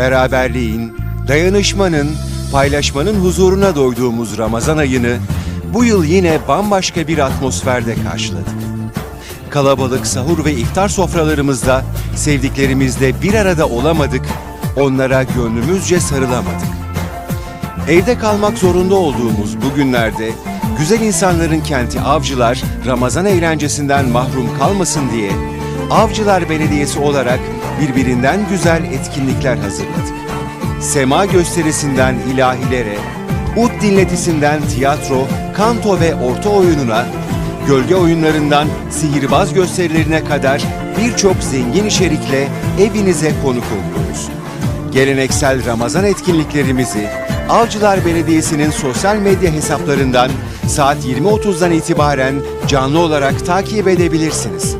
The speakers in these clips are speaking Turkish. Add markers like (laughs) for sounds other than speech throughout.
beraberliğin, dayanışmanın, paylaşmanın huzuruna doyduğumuz Ramazan ayını bu yıl yine bambaşka bir atmosferde karşıladık. Kalabalık sahur ve iftar sofralarımızda sevdiklerimizle bir arada olamadık, onlara gönlümüzce sarılamadık. Evde kalmak zorunda olduğumuz bu günlerde güzel insanların kenti Avcılar Ramazan eğlencesinden mahrum kalmasın diye Avcılar Belediyesi olarak birbirinden güzel etkinlikler hazırladık. Sema gösterisinden ilahilere, ut dinletisinden tiyatro, kanto ve orta oyununa, gölge oyunlarından sihirbaz gösterilerine kadar birçok zengin içerikle evinize konuk oluyoruz. Geleneksel Ramazan etkinliklerimizi Avcılar Belediyesi'nin sosyal medya hesaplarından saat 20.30'dan itibaren canlı olarak takip edebilirsiniz.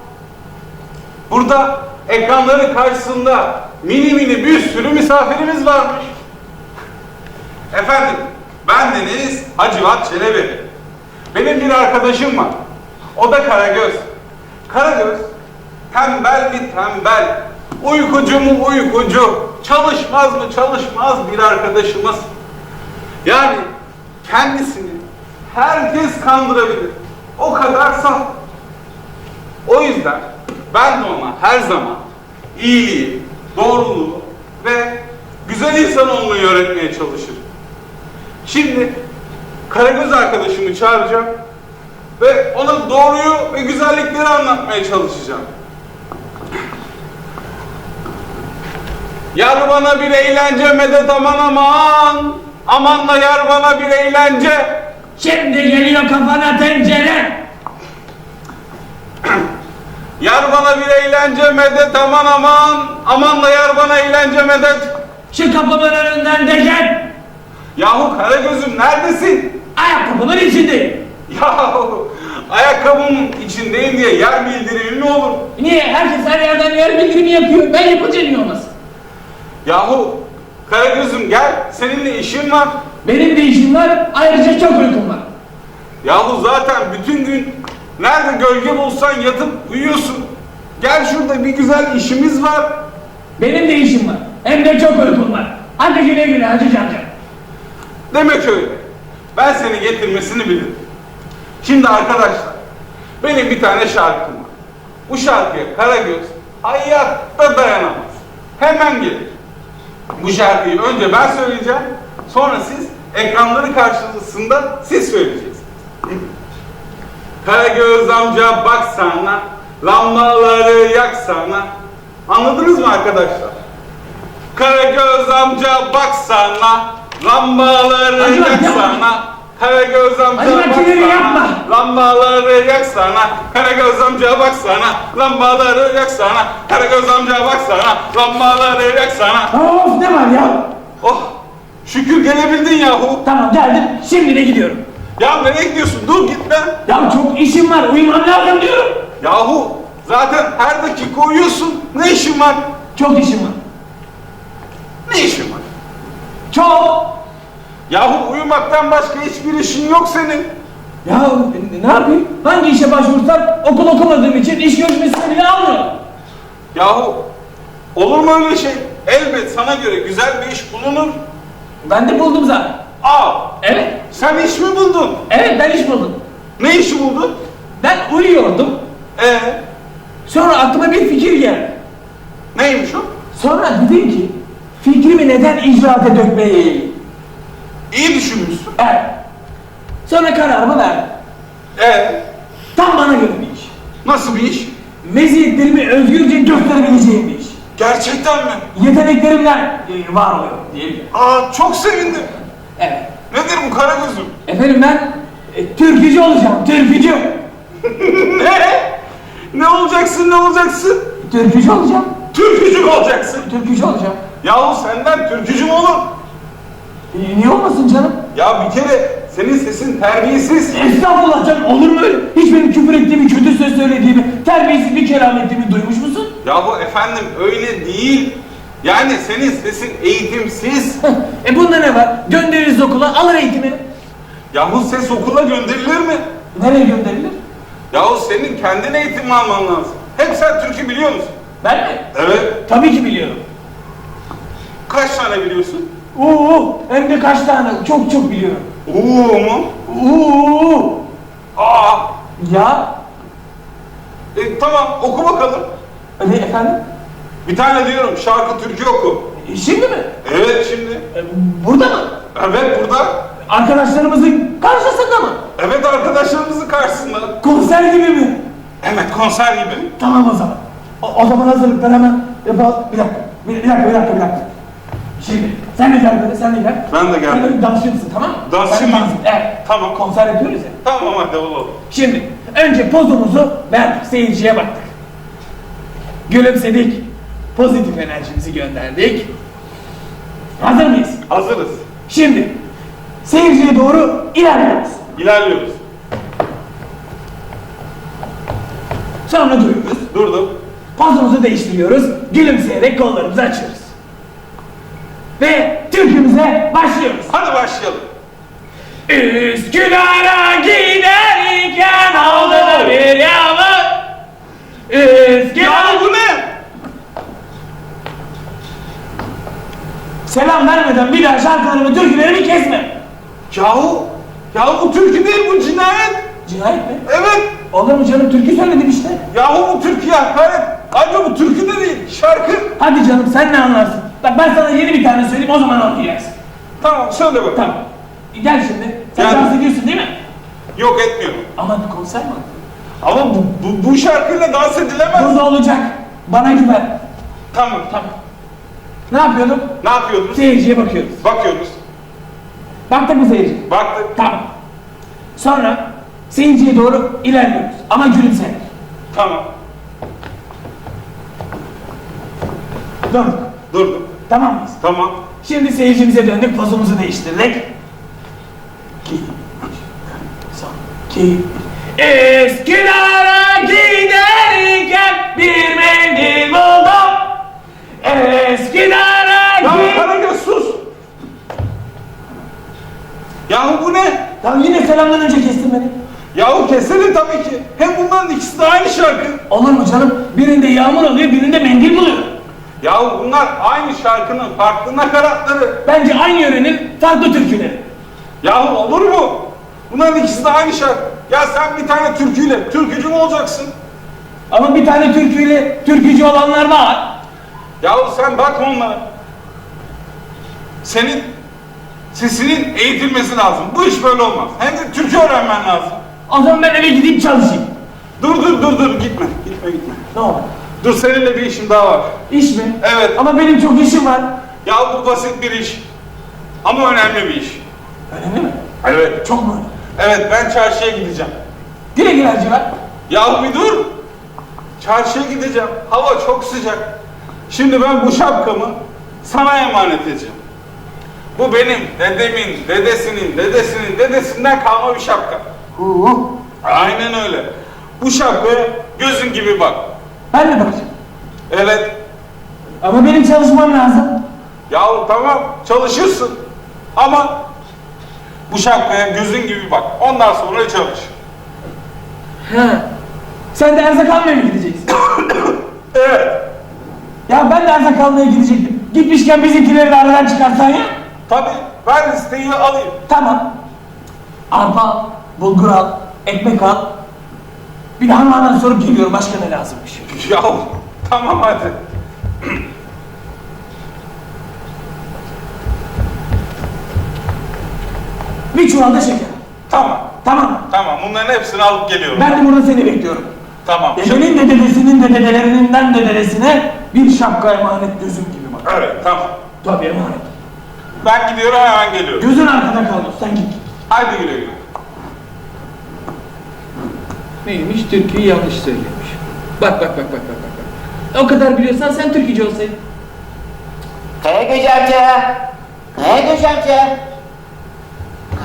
Burada ekranların karşısında mini mini bir sürü misafirimiz varmış. Efendim, ben Deniz Hacivat Çelebi. Benim bir arkadaşım var. O da Karagöz. Karagöz, tembel mi tembel, uykucu mu uykucu, çalışmaz mı çalışmaz bir arkadaşımız. Yani kendisini herkes kandırabilir. O kadar saf. O yüzden ben de ona her zaman iyiliği, doğruluğu ve güzel insan olmayı öğretmeye çalışırım. Şimdi Karagöz arkadaşımı çağıracağım ve ona doğruyu ve güzellikleri anlatmaya çalışacağım. Yar bana bir eğlence medet aman aman Aman da yar bana bir eğlence Şimdi geliyor kafana tencere. Yar bana bir eğlence medet aman aman Aman da yar bana eğlence medet Şu kapımın önünden geçen. Yahu Karagöz'üm neredesin? Ayakkabımın içindeyim. Yahu ayakkabımın içindeyim diye yer bildirimi mi olur? Niye? Herkes her yerden yer bildirimi yapıyor. Ben yapınca niye olmasın? Yahu Karagöz'üm gel seninle işim var Benim de işim var. Ayrıca çok uykum var. Yahu zaten bütün gün nerede gölge bulsan yatıp uyuyorsun. Gel şurada bir güzel işimiz var. Benim de işim var. Hem de çok uykum var. Hadi güle güle Hacı Camca. Demek öyle. Ben seni getirmesini bilirim. Şimdi arkadaşlar, benim bir tane şarkım var. Bu şarkıya Karagöz hayatta dayanamaz. Hemen gelir. Bu şarkıyı önce ben söyleyeceğim, sonra siz ekranları karşısında siz söyleyeceksiniz. Karagöz amca baksana, lambaları yaksana. Anladınız mı arkadaşlar? Karagöz amca baksana, lambaları Hacı bak, yaksana. Karagöz amca Hacı bak, siniri yapma. lambaları yaksana. Karagöz amca baksana, lambaları yaksana. Karagöz amca baksana, lambaları yaksana. Of ne var ya? Oh, şükür gelebildin yahu. Tamam geldim. Şimdi de gidiyorum. Ya nereye gidiyorsun? Dur gitme. Ya çok işim var. Uyumam lazım diyorum. Yahu zaten her dakika uyuyorsun. Ne işin var? Çok işim var. Ne işin var? Çok. Yahu uyumaktan başka hiçbir işin yok senin. Ya ne- yapayım? Hangi işe başvursam okul okumadığım için iş görüşmesine bile almıyor. Yahu olur mu öyle şey? Elbet sana göre güzel bir iş bulunur. Ben de buldum zaten. Aa, Evet. sen iş mi buldun? Evet ben iş buldum. Ne işi buldun? Ben uyuyordum. Ee, Sonra aklıma bir fikir geldi. neymiş o? Sonra dedim ki fikrimi neden icraate dökmeyeyim? İyi düşünmüşsün. Evet. Sonra kararımı verdim. Ee, Tam bana göre bir iş. nasıl bir iş? Meziyetlerimi özgürce gösterebileceğim bir iş. Gerçekten mi? Yeteneklerimden e, var oluyor diyebilirim. Aa, çok sevindim. Evet. Nedir bu kara gözüm? Efendim ben e, türkücü olacağım, türkücü. (laughs) ne? Ne olacaksın, ne olacaksın? Türkücü olacağım. Türkücü olacaksın. Türkücü olacağım. Yahu senden türkücü mü olur? E, niye olmasın canım? Ya bir kere senin sesin terbiyesiz. Estağfurullah canım olur mu öyle? Hiç benim küfür ettiğimi, kötü söz söylediğimi, terbiyesiz bir kelam ettiğimi duymuş musun? Yahu efendim öyle değil. Yani senin sesin eğitimsiz. (laughs) e bunda ne var? Göndeririz okula, alır eğitimini. Yahu ses okula gönderilir mi? Nereye gönderilir? Yahu senin kendin eğitim alman lazım. Hem sen türkü biliyor musun? Ben mi? Evet. Tabii ki biliyorum. Kaç tane biliyorsun? Oo, hem de kaç tane? Çok çok biliyorum. Oo mu? Oo, Aa. ya, E, tamam oku bakalım. ne efendim? Bir tane diyorum şarkı türkü oku. E, Şimdi mi? Evet şimdi. E, Burada mı? Evet burada. Arkadaşlarımızın karşısında mı? Evet arkadaşlarımızın karşısında. Konser gibi mi? Evet konser gibi. Tamam o zaman. O, o zaman hazırlıklar hemen yapalım. Bir dakika, bir, bir dakika, bir dakika, bir dakika. Şimdi sen de gel böyle, sen de gel. Ben de geldim. Sen de dansçımsın tamam mı? Dansçı mıyım? Evet. Tamam. Konser yapıyoruz ya. Tamam hadi oğlum. Şimdi önce pozumuzu verdik, seyirciye baktık. Gülümsedik, pozitif enerjimizi gönderdik. Hazır mıyız? Hazırız. Şimdi seyirciye doğru ilerliyoruz. İlerliyoruz. Sonra duruyoruz. Durdum. Pozumuzu değiştiriyoruz. Gülümseyerek kollarımızı açıyoruz. Ve türkümüze başlıyoruz. Hadi başlayalım. Üsküdar'a giderken aldı bir yağmur. Üsküdar... Ya bu ne? Selam vermeden bir daha şarkılarımı, türkülerimi kesme. Yahu. Yahu bu türkü değil bu cinayet. Cinayet mi? Evet. Olur mu canım türkü söyledim işte. Yahu bu türküye hakaret. Ayrıca bu türkü de değil. Şarkı. Hadi canım sen ne anlarsın? Bak ben sana yeni bir tane söyleyeyim o zaman anlayacaksın. Tamam söyle bakalım. Tamam. Gel şimdi. Sen Gel. dans ediyorsun değil mi? Yok etmiyorum. Ama bir konser mi? Ama bu, bu, bu şarkıyla dans edilemez. Burada olacak. Bana güven. Tamam. Tamam. Ne yapıyorduk? Ne yapıyordunuz? Seyirciye bakıyoruz. Bakıyoruz. Baktık mı seyirci? Baktık. Tamam. Sonra seyirciye doğru ilerliyoruz. Ama gülümseyerek. Tamam. Durduk. Durduk. Tamam mıyız? Tamam. Şimdi seyircimize döndük, pozumuzu değiştirdik. Son, iki. Üsküdar'a giderken bir mendil buldum. Üsküdar'a Ya. Karagöz sus. Yahu bu ne? Ya yine selamdan önce kestin beni. Yahu kesene tabii ki. Hem bunların ikisi de aynı şarkı. Olur mu canım? Birinde yağmur oluyor, birinde mendil buluyor. Yahu bunlar aynı şarkının farklı nakaratları. Bence aynı yörenin farklı türküleri. Yahu olur mu? Bunların ikisi de aynı şarkı. Ya sen bir tane türküyle türkücü mü olacaksın? Ama bir tane türküyle türkücü olanlar var. Yahu sen bak onlara. Senin sesinin eğitilmesi lazım. Bu iş böyle olmaz. Hem de türkü öğrenmen lazım. O zaman ben eve gidip çalışayım. Dur dur dur dur gitme. Gitme gitme. Ne oldu? Dur seninle bir işim daha var. İş mi? Evet. Ama benim çok işim var. Ya bu basit bir iş. Ama önemli bir iş. Önemli mi? Evet. Çok mu önemli? Evet ben çarşıya gideceğim. Güle güle Hacivat. Ya bir dur. Çarşıya gideceğim. Hava çok sıcak. Şimdi ben bu şapkamı sana emanet edeceğim. Bu benim dedemin, dedesinin, dedesinin, dedesinden kalma bir şapka. Huu. Aynen öyle. Bu şapkaya gözün gibi bak. Ben de bakacağım. Evet. Ama benim çalışmam lazım. Yahu tamam çalışırsın. Ama bu şapkaya gözün gibi bak. Ondan sonra çalış. Ha. Sen de erzak almaya mı gideceksin? (coughs) Evet. Ya ben de erzak almaya gidecektim. Gitmişken bizimkileri de aradan çıkarsan ya. Tabii ben listeyi alayım. Tamam. Arpa al, bulgur al, ekmek al. Bir de hanımdan sorup geliyorum başka ne lazımmış. Yahu tamam hadi. Bir çuval da şeker. Tamam. Tamam. Tamam bunların hepsini alıp geliyorum. Ben de burada seni bekliyorum. Tamam. Dedenin de dedesinin de dedelerinden de dedesine bir şapka emanet gözüm gibi bak. Evet tamam. Tabii emanet. Ben gidiyorum hemen geliyorum. Gözün arkada kalıyor sen git. Hadi güle güle. Neymiş? Türküyü yanlış söylemiş. Bak bak bak bak bak bak. O kadar biliyorsan sen türkücü olsaydın. Karagöz amca. Karagöz amca.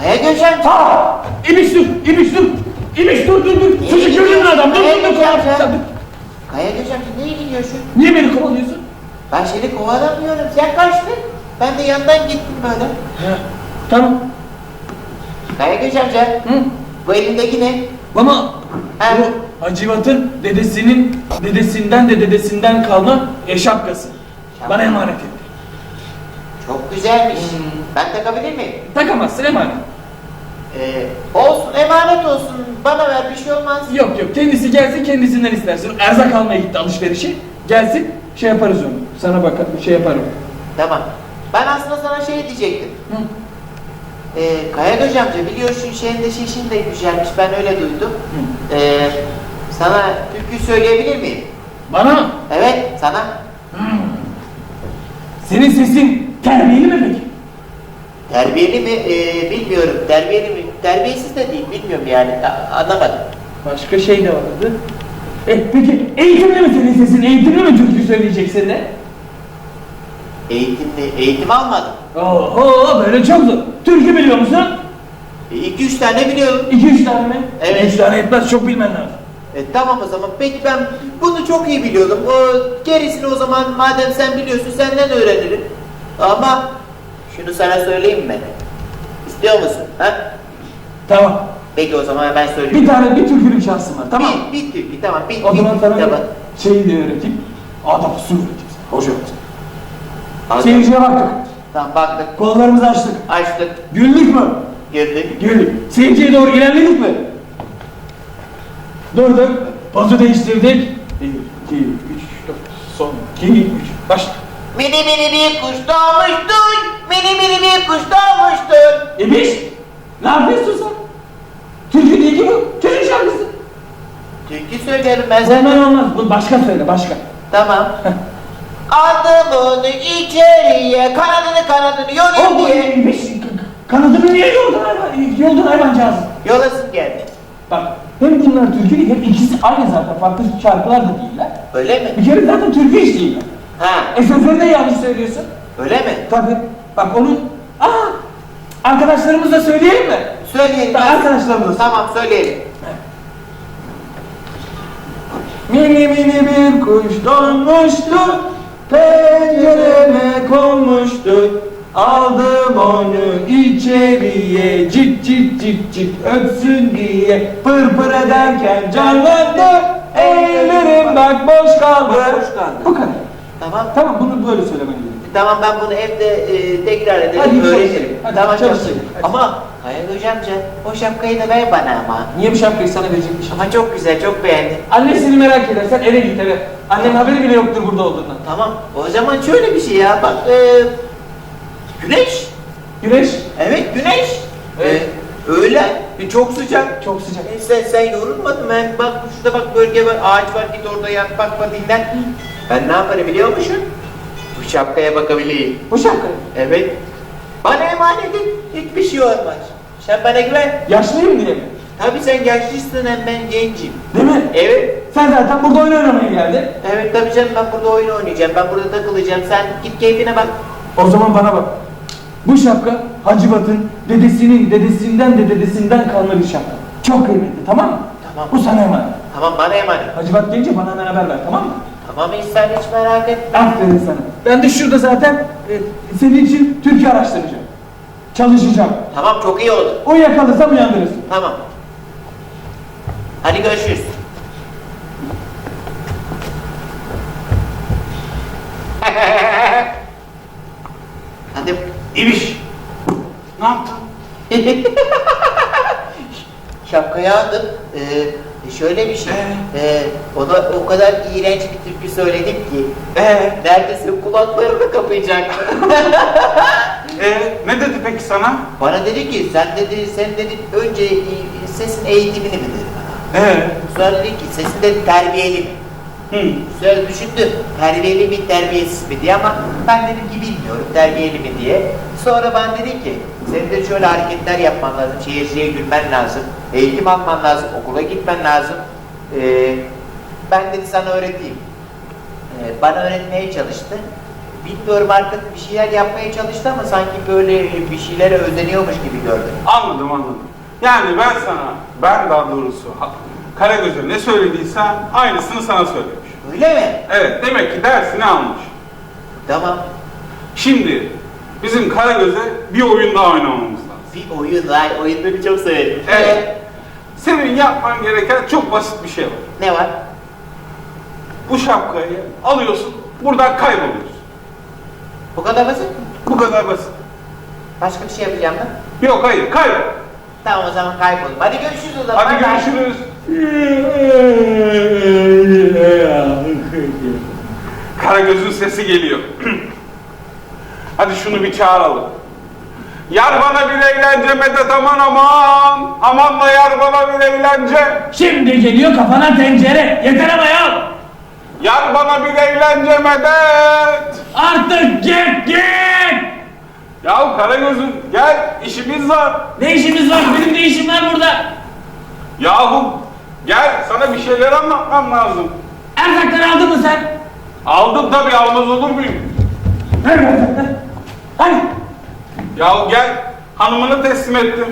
Karagöz amca. Aa! İbiş dur! İbiş dur! İbiş dur dur dur! Çocuk gördün adam! Dur dur dur! Sen. Karagöz amca ne ilgiliyorsun? Niye beni kovalıyorsun? Ben seni kovalamıyorum. Sen kaçtın. Ben de yandan gittim böyle. Tamam. Karagöz amca. Hı? Bu elindeki ne? Ama Ha? bu Hacivat'ın dedesinin dedesinden de dedesinden kalma e, şapkası. Bana emanet etti. Çok güzelmiş. Hmm. Ben takabilir miyim? Takamazsın emanet. Ee, olsun emanet. Bana ver bir şey olmaz. Yok yok kendisi gelsin kendisinden istersin. Erzak almaya gitti alışverişe. Gelsin şey yaparız onu. Sana bakar şey yaparım. Tamam. Ben aslında sana şey diyecektim. Hı. Ee, Karagöz amca biliyorsun şeyinde şişin de güzelmiş. Ben öyle duydum. Ee, sana türkü söyleyebilir miyim? Bana? Evet sana. Senin sesin terbiyeli mi peki? Terbiyeli mi? Ee, bilmiyorum. Terbiyeli mi? Terbiyesiz de değil. Bilmiyorum yani. Anlamadım. Başka şey de vardı. E, peki eğitimli mi senin sesin? Eğitimli mi türkü söyleyeceksin de? Eğitimli, eğitim almadım. Oho böyle çok zor. Türkü biliyor musun? E, iki üç tane biliyorum. İki üç tane mi? Evet. İki üç tane yetmez çok bilmen lazım. E, tamam o zaman. Peki ben bunu çok iyi biliyordum. O gerisini o zaman madem sen biliyorsun senden öğrenirim. Ama şunu sana söyleyeyim mi? İstiyor musun? Ha? Tamam. Peki o zaman ben söyleyeyim. Bir tane bir türkünün şansım var tamam? Bir, bir türkü tamam. Bir, O bir, zaman sana tamam. şeyi de öğreteyim. Adab usul öğreteyim. Hoş. Anladım. Seyirciye baktık. Tamam baktık. Kollarımızı açtık. Açtık. Güldük mü? Girdik. Güldük. Seyirciye doğru ilerledik mi? Durduk. Pozu değiştirdik. Bir, iki, üç, dört, son, iki, üç, başla. Mini mini bir kuş doğmuştur. Mini mini bir kuş doğmuştur. İbiş! Ne yapıyorsun sen? Türkü değil ki bu. Çocuk şarkısı. Türkü söylerim ben sana. Olmaz. Bu başka söyle, başka. Tamam. Aldım onu içeriye, kanadını kanadını O bu diye. İbiş, kanadını niye yoldun hayvan? Yoldun hayvancağız. Yolasın geldi. Bak, hem bunlar türkü değil, hem ikisi aynı zaten. Farklı şarkılar da değiller. Öyle mi? Bir kere zaten türkü hiç değiller. Ha, E sözleri de yanlış söylüyorsun. öyle mi? Tabii. Bak onu... Aa! Arkadaşlarımıza söyleyelim mi? Söyleyelim. Arkadaşlarımız. Tamam söyleyelim. Mini mini bir kuş donmuştu, pencereme konmuştu. Aldım onu içeriye, cik cik cik cik ötsün diye. Pır pır ederken canlandı, ellerim bak boş kaldı. Boş kaldı. Bu kadar. Tamam. Tamam bunu böyle söylemen gerekiyor. Tamam ben bunu evde e, tekrar ederim, Hadi öğrenirim. çalışın. Hadi tamam çalışın. çalışın. Hadi. Ama Hayal hocamca o şapkayı da ver bana ama. Niye bu şapkayı sana verecekmiş? Ama çok güzel, çok beğendim. Annesini merak edersen eve git eve. Annenin haberi bile yoktur burada olduğundan. Tamam. O zaman şöyle bir şey ya bak. E, güneş. Güneş Evet güneş. Evet. E, öğlen. E, çok sıcak. çok sıcak. E, sen, sen yorulmadın mı? Ben bak şurada bak bölge var, ağaç var git orada yat bakma dinlen. Ben ne yaparım biliyor musun? Bu şapkaya bakabileyim. Bu şapka. Evet. Bana emanet et. Hiçbir şey olmaz. Sen bana güven. Yaşlıyım diye mi? Tabii sen yaşlısın hem ben gencim. Değil mi? Evet. Sen zaten burada oyun oynamaya geldin. Evet tabii canım ben burada oyun oynayacağım. Ben burada takılacağım. Sen git keyfine bak. O zaman bana bak. Bu şapka Hacivat'ın dedesinin dedesinden de dedesinden kalma bir şapka. Çok kıymetli tamam mı? Tamam. Bu sana emanet. Tamam bana emanet. Hacivat gelince bana hemen haber ver tamam mı? Tamam İhsan hiç merak etme. Aferin sana. Ben de şurada zaten e, senin için Türkiye araştıracağım. Çalışacağım. Tamam çok iyi oldu. Uyuyakalırsam uyandırırsın. Tamam. Hadi görüşürüz. (laughs) Hadi. İbiş. Ne yaptın? (laughs) Şapkayı aldım. Ee, şöyle bir şey. Ee, o da o kadar iğrenç bir türkü söyledim ki. Ee, Neredeyse kulaklarını kapayacak. (laughs) ee, ne dedi peki sana? Bana dedi ki sen dedi sen dedi önce e, sesin eğitimini mi dedi bana. Ee, Sonra dedi ki sesin dedi terbiyeli mi? Hı. Sonra düşündüm terbiyeli mi terbiyesiz mi diye ama ben dedim ki bilmiyorum terbiyeli mi diye. Sonra ben dedi ki senin de şöyle hareketler yapman lazım, seyirciye gülmen lazım, eğitim alman lazım, okula gitmen lazım. Ee, ben dedi sana öğreteyim. e, bana öğretmeye çalıştı. Bilmiyorum artık bir şeyler yapmaya çalıştı ama sanki böyle bir şeylere özeniyormuş gibi gördüm. Anladım anladım. Yani ben sana, ben daha doğrusu Karagöz'e ne söylediysen aynısını sana söylemiş. Öyle mi? Evet demek ki dersini almış. Tamam. Şimdi bizim Karagöz'e bir oyun daha oynamamız lazım. Bir oyun, ay oyunları çok severim. Evet. Senin yapman gereken çok basit bir şey var. Ne var? Bu şapkayı alıyorsun, buradan kayboluyorsun. Bu kadar basit mi? Bu kadar basit. Başka bir şey yapacağım mı? Yok hayır, kaybol. Tamam o zaman kayboldum. Hadi görüşürüz o zaman. Hadi Bay bay. görüşürüz. (laughs) Karagöz'ün sesi geliyor. (clears throat) Hadi şunu bir çağıralım. Yar bana bir eğlence medet aman aman. Aman da yar bana bir eğlence. Şimdi geliyor kafana tencere. Yeter ama ya. Yar bana bir eğlence medet. Artık git git. Yahu Karagöz'üm gel işimiz var. Ne işimiz var? Benim de işim var burada. Yahu gel sana bir şeyler anlatmam lazım. Erzakları aldın mı sen? Aldım tabii almaz olur muyum? Ver erzakları. Hadi. Yahu gel hanımını teslim ettim.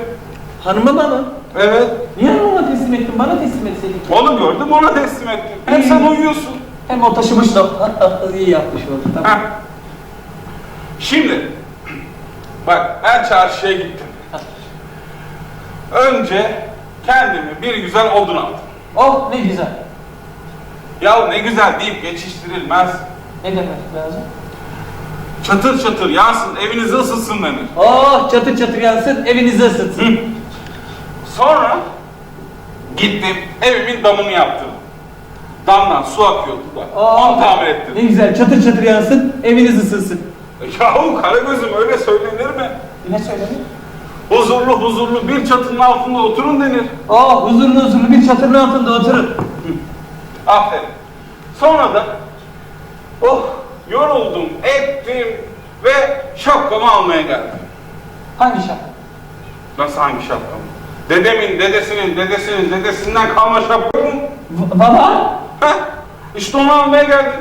Hanıma bana. Evet. Niye hanıma teslim ettin? Bana teslim etseydin. Onu gördüm ona teslim ettim. Hem sen uyuyorsun. Hem o taşımış da. (laughs) İyi yapmış oldu. Tamam. Heh. Şimdi bak ben çarşıya gittim. Önce kendime bir güzel odun aldım. Oh ne güzel. Ya ne güzel deyip geçiştirilmez. Ne demek lazım? Çatır çatır yansın evinizi ısıtsın denir. Oh çatır çatır yansın evinizi ısıtsın. Sonra gittim evimin damını yaptım. Damdan su akıyordu da. Oh, Onu tamir ettim. Ne güzel çatır çatır yansın eviniz ısınsın. Yahu Karagöz'üm öyle söylenir mi? Ne söyledin? Huzurlu huzurlu bir çatının altında oturun denir. Oh huzurlu huzurlu bir çatırın altında oturun. Aferin. Sonra da oh yoruldum, ettim ve şapkamı almaya geldim. Hangi şapka? Nasıl hangi şapkamı? Dedemin, dedesinin, dedesinin, dedesinden kalma şapka mı? Baba? Heh, işte onu almaya geldim.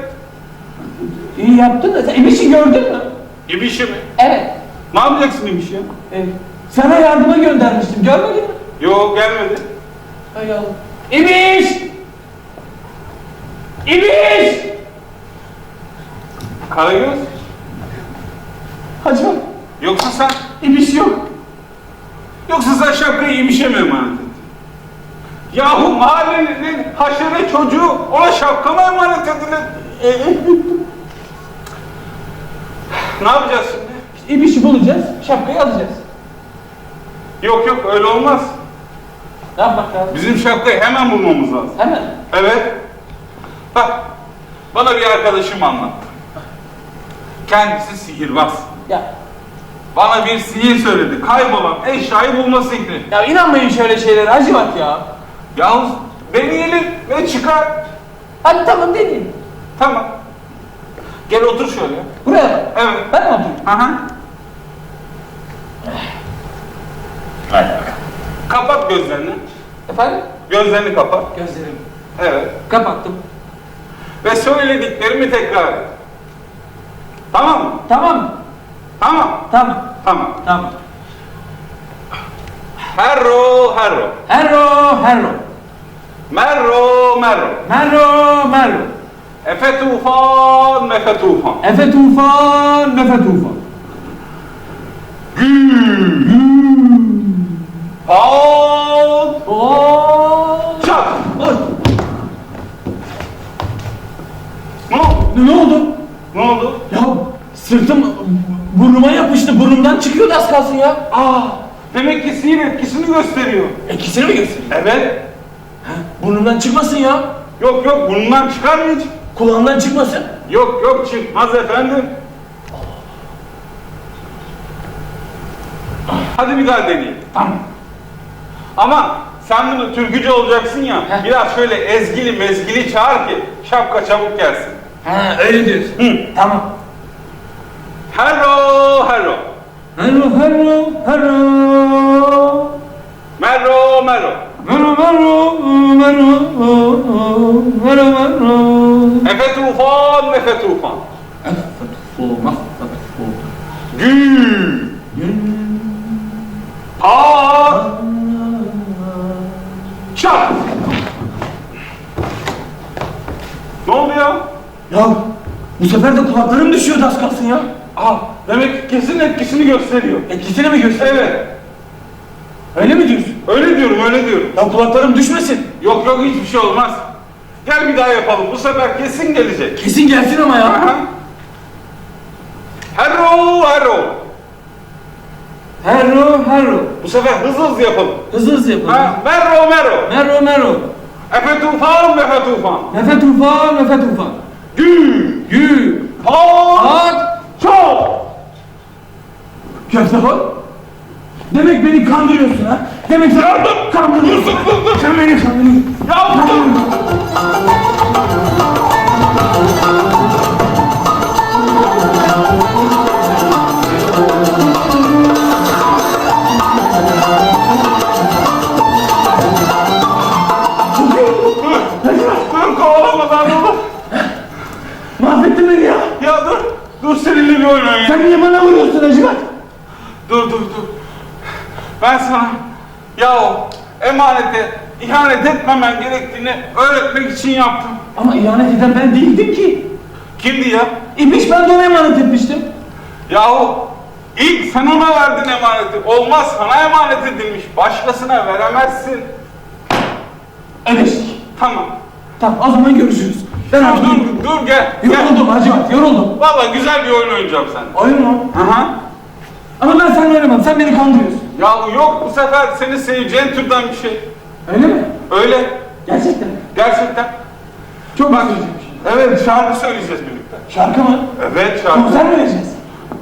İyi yaptın da sen İbiş'i gördün mü? İbişi mi? Evet. Ne yapacaksın İbişi? evet. Sana yardıma göndermiştim görmedin mi? Yok gelmedi. Hay Allah. İbiş! İbiş! Karagöz, Hacı yoksa sen, İbiş yok. yoksa sen şapkayı İbiş'e mi emanet ettin? Yahu mahallenin haşere çocuğu ona şapka mı emanet edilir? ne yapacağız şimdi? İbiş'i bulacağız, şapkayı alacağız. Yok yok öyle olmaz. Ne yapmak lazım? Bizim şapkayı hemen bulmamız lazım. Hemen. Evet. Bak bana bir arkadaşım anlattı. Kendisi sihirbaz. Ya, Bana bir sihir söyledi. Kaybolan eşyayı bulma sihri. ya inanmayın şöyle şeylere Hacı bak ya. Yalnız deneyelim ve çıkar. Hadi tamam deneyin. Tamam. Gel otur şöyle. Buraya bak. Evet. Ben mi oturayım? Aha. Kapat gözlerini. Efendim? Gözlerini kapat. Gözlerimi. Evet. Kapattım. Ve söylediklerimi tekrar et. Tamam mı? Tamam? Tamam. Tamam. Tamam. Tamam. Herro, herro. Herro, herro. Merro, merro. Merro, merro. Efe tufan, mefe tufan. Efe tufan, mefe tufan. Al, Oo. çak. Oy. Ne oldu? Ne oldu? Ne oldu? Ya sırtım burnuma yapıştı. Burnumdan çıkıyordu az kalsın ya. Aa, demek ki sihir etkisini gösteriyor. İkisini mi gösteriyor? Evet. Burnumdan çıkmasın ya. Yok yok, bundan çıkar mı hiç? Kulağımdan çıkmasın. Yok yok, çıkmaz efendim. Hadi bir daha deneyelim. Tamam. Ama sen bunu türkücü olacaksın ya, Heh. biraz şöyle ezgili mezgili çağır ki şapka çabuk gelsin. Ha öyle diyorsun. Hı. Tamam. Hello, hello. Hello, hello, hello. Merro, merro. Hello, hello, vero, vero, vero. Efe tufan, efe tufan. Olmaz. Gül. Ha. Çak. Ne oldu ya? Ya bu sefer de kulaklarım düşüyordu az kalsın ya. Demek kesin etkisini gösteriyor. Etkisini mi gösteriyor? Evet. Öyle mi diyorsun? Öyle diyorum, öyle diyorum. Ya kulaklarım düşmesin. Yok yok hiçbir şey olmaz. Gel bir daha yapalım. Bu sefer kesin gelecek. Kesin gelsin ama ya. Aha. Hello, hello. Herro herro. Bu sefer hızlı hızlı yapalım. Hızlı hızlı yapalım. Ha, merro merro. Merro merro. Efe tufan, efe tufan. Nefe tufan, nefe tufan. Gül. Gü. Pat. At. Çok. Köfte bak. Demek beni kandırıyorsun ha? Demek sen kandırıyorsun. Sen beni kandırıyorsun. Ya dur. Dur kovalamadan dur. Mahvettin beni ya. Ya dur. Dur seninle bir oynayayım. Sen niye bana vuruyorsun Hacivat? Dur dur dur. Ben sana ya o emanete ihanet etmemen gerektiğini öğretmek için yaptım. Ama ihanet eden ben değildim ki. Kimdi ya? İmiş ben de ona emanet etmiştim. Yahu ilk sen ona verdin emaneti. Olmaz sana emanet edilmiş. Başkasına veremezsin. Ödeştik. Tamam. Tamam o zaman görüşürüz. Ben Dur artık dur, dur gel. gel. yoruldum Hacivat yoruldum. Valla güzel bir oyun oynayacağım seninle. Oyun mu? Aha. Ama ben seninle oynamam. Sen beni kandırıyorsun. Yahu yok bu sefer seni seveceğin türden bir şey. Öyle mi? Öyle. Gerçekten mi? Gerçekten. Çok Bak. üzücüymüş. Evet şarkı söyleyeceğiz birlikte. Şarkı mı? Evet şarkı. Konser mi vereceğiz?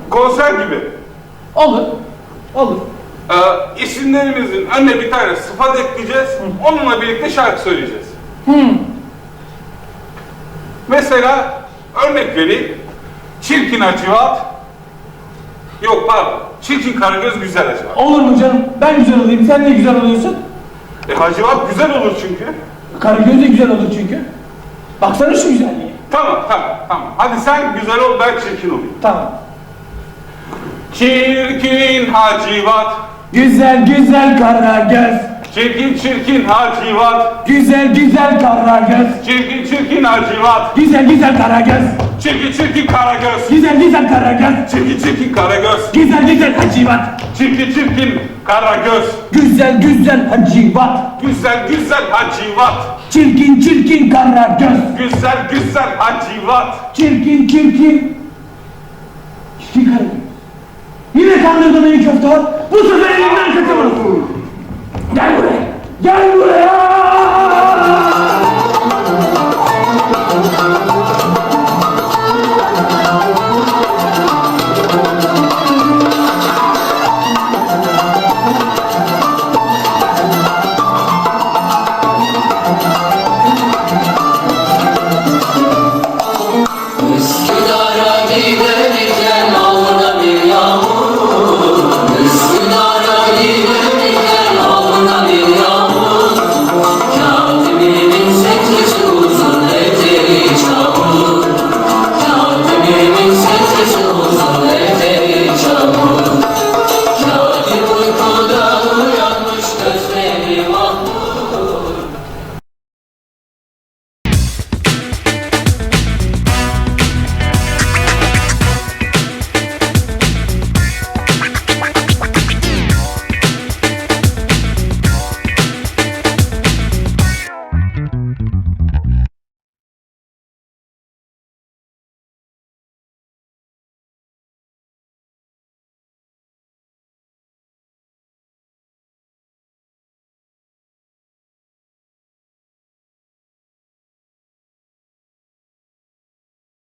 Konser gibi. Olur. Olur. Ee, isimlerimizin önüne bir tane sıfat ekleyeceğiz. Onunla birlikte şarkı söyleyeceğiz. Hmm. Mesela örnek vereyim. Çirkin Hacivat. Yok pardon. Çirkin Karagöz güzel Hacivat. Olur mu canım? Ben güzel olayım. Sen de güzel oluyorsun. E Hacivat güzel olur çünkü. Karagöz de güzel olur çünkü. Baksana şu güzelliğe. Tamam tamam tamam. Hadi sen güzel ol ben çirkin olayım. Tamam. Çirkin Hacivat. Güzel güzel Karagöz. Çirkin çirkin Hacivat. Güzel güzel Karagöz. Çirkin çirkin Hacivat. Güzel güzel Karagöz. Çirkin çirkin Karagöz. Güzel güzel Karagöz. Çirkin çirkin Karagöz. Güzel güzel Hacivat. Çirkin çirkin Karagöz. Güzel güzel Hacivat. Güzel güzel Hacivat. Çirkin çirkin Karagöz. Güzel güzel Hacivat. Çirkin çirkin. Çirkin Karagöz. Yine kandırdı beni köfte. Bu sefer elimden kaçamaz. 赶过来，赶过来啊！